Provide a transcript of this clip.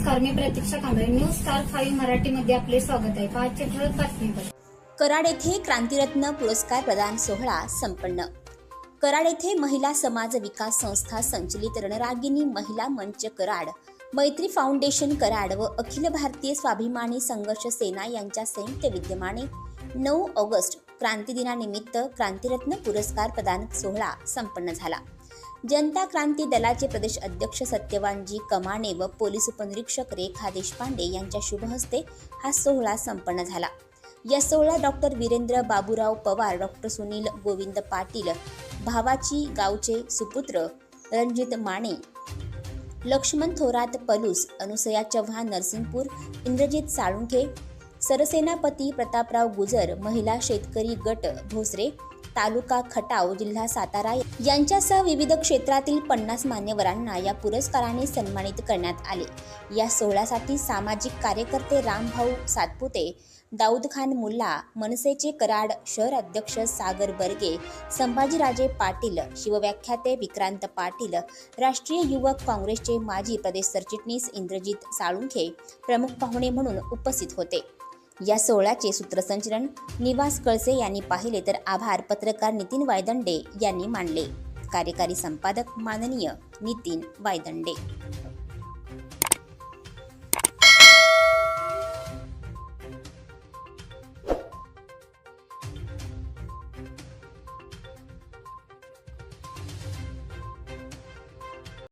नमस्कार मी Pratiksha Kamble. News star five मराठीमध्ये आपले स्वागत आहे. पाचशे ठळक बातमीवर. कराड येथे क्रांतिरत्न पुरस्कार प्रदान सोहळा संपन्न. कराड येथे महिला समाज विकास संस्था संचलित रणरागिनी महिला मंच कराड मैत्री फाउंडेशन कराड व अखिल भारतीय स्वाभिमानी संघर्ष सेना यांच्या संयुक्त विद्यमाने नऊ ऑगस्ट क्रांती दिनानिमित्त पुरस्कार प्रदान सोहळा संपन्न झाला. जनता क्रांती दलाचे प्रदेश अध्यक्ष सत्यवानजी कमाने व पोलीस उपनिरीक्षक रेखा देशपांडे यांच्या शुभहस्ते हा सोहळा संपन्न झाला. या सोहळ्यात डॉक्टर वीरेंद्र बाबूराव पवार डॉक्टर सुनील गोविंद पाटील भावाची गावचे सुपुत्र रणजित माने लक्ष्मण थोरात पलूस अनुसया चव्हाण नरसिंगपूर इंद्रजित साळुंखे सरसेनापती प्रतापराव गुजर महिला शेतकरी गट भोसरे तालुका खटाव जिल्हा सातारा यांच्यासह विविध क्षेत्रातील पन्नास मान्यवरांना या पुरस्काराने सन्मानित करण्यात आले. या सोहळ्यासाठी सामाजिक कार्यकर्ते रामभाऊ सातपुते दाऊद खान मुल्ला मनसेचे कराड शहर अध्यक्ष सागर बर्गे संभाजीराजे पाटील शिवव्याख्याते विक्रांत पाटील राष्ट्रीय युवक काँग्रेसचे माजी प्रदेश सरचिटणीस इंद्रजित साळुंखे प्रमुख पाहुणे म्हणून उपस्थित होते. या सोहळ्याचे सूत्रसंचलन निवास कळसे यांनी पाहिले तर आभार पत्रकार नितीन वायदंडे यांनी मानले. कार्यकारी संपादक माननीय नितीन वायदंडे.